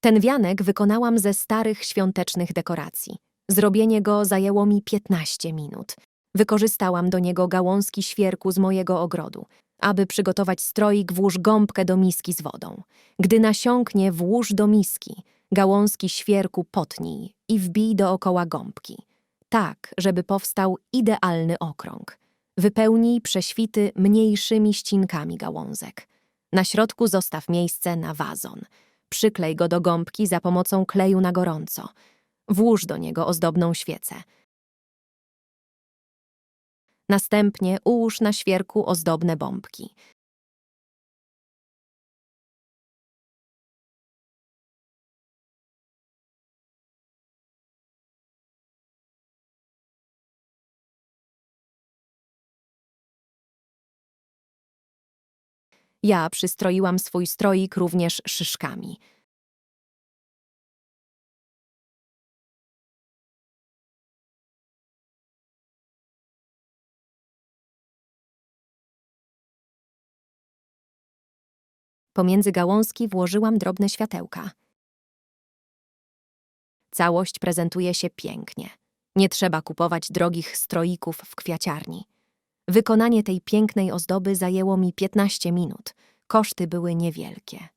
Ten wianek wykonałam ze starych świątecznych dekoracji. Zrobienie go zajęło mi 15 minut. Wykorzystałam do niego gałązki świerku z mojego ogrodu. Aby przygotować stroik, włóż gąbkę do miski z wodą. Gdy nasiąknie, włóż do miski. Gałązki świerku potnij i wbij dookoła gąbki. Tak, żeby powstał idealny okrąg. Wypełnij prześwity mniejszymi ścinkami gałązek. Na środku zostaw miejsce na wazon. Przyklej go do gąbki za pomocą kleju na gorąco. Włóż do niego ozdobną świecę. Następnie ułóż na świerku ozdobne bombki. Ja przystroiłam swój stroik również szyszkami. Pomiędzy gałązki włożyłam drobne światełka. Całość prezentuje się pięknie. Nie trzeba kupować drogich stroików w kwiaciarni. Wykonanie tej pięknej ozdoby zajęło mi 15 minut. Koszty były niewielkie.